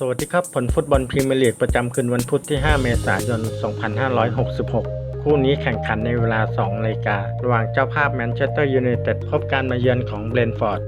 สวัสดีครับ ผลฟุตบอลพรีเมียร์ลีกประจำคืนวันพุธที่ 5 เมษายน 2566 คู่นี้แข่งขันในเวลา 2นาฬิการะหว่างเจ้าภาพแมนเชสเตอร์ยูไนเต็ดพบการมาเยือนของเบรนฟอร์ด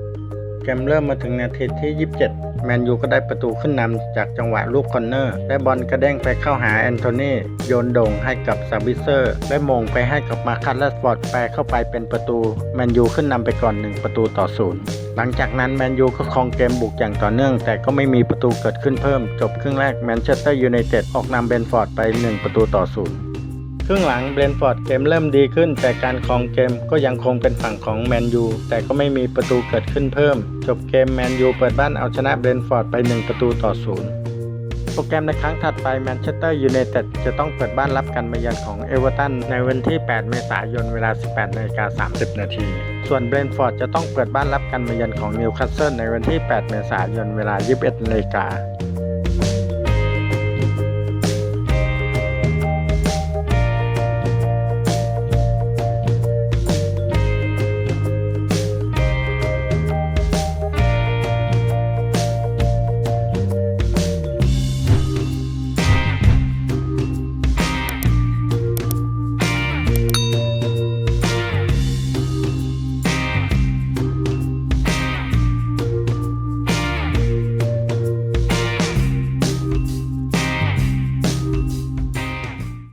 เกมเริ่มมาถึงนาทีที่ 27 แมนยูก็ได้ประตูขึ้นนำจากจังหวะลูกคอนเนอร์ และบอลกระเด้งไปเข้าหาแอนโทนีโยนโด่งให้กับซาบิเซอร์ และมงไปให้กับมาคัสแลสฟอร์ดแปรเข้าไปเป็นประตู แมนยูขึ้นนำไปก่อน 1 ประตูต่อศูนย์ หลังจากนั้นแมนยูก็ครองเกมบุกอย่างต่อเนื่อง แต่ก็ไม่มีประตูเกิดขึ้นเพิ่ม จบครึ่งแรกแมนเชสเตอร์ยูไนเต็ดออกนำเบรนฟอร์ดไป 1 ประตูต่อศูนย์ครึ่งหลังเบรนฟอร์ดเกมเริ่มดีขึ้น แต่การครองเกมก็ยังคงเป็นฝั่งของแมนยูแต่ก็ไม่มีประตูเกิดขึ้นเพิ่ม จบเกมแมนยูเปิดบ้านเอาชนะเบรนฟอร์ดไป 1 ประตูต่อศูนย์ ปรแกรมในครั้งถัดไปแมนเชสเตอร์ยูไนเต็ดจะต้องเปิดบ้านรับการมาเยือนของเอเวอร์ตันในวันที่ 8 เมษายนเวลา 18นาฬิกา30 นาที ส่วนเบรนฟอร์ดจะต้องเปิดบ้านรับการมาเยือนของนิวคาสเซิลในวันที่ 8 เมษายนเวลา 21นาฬิกา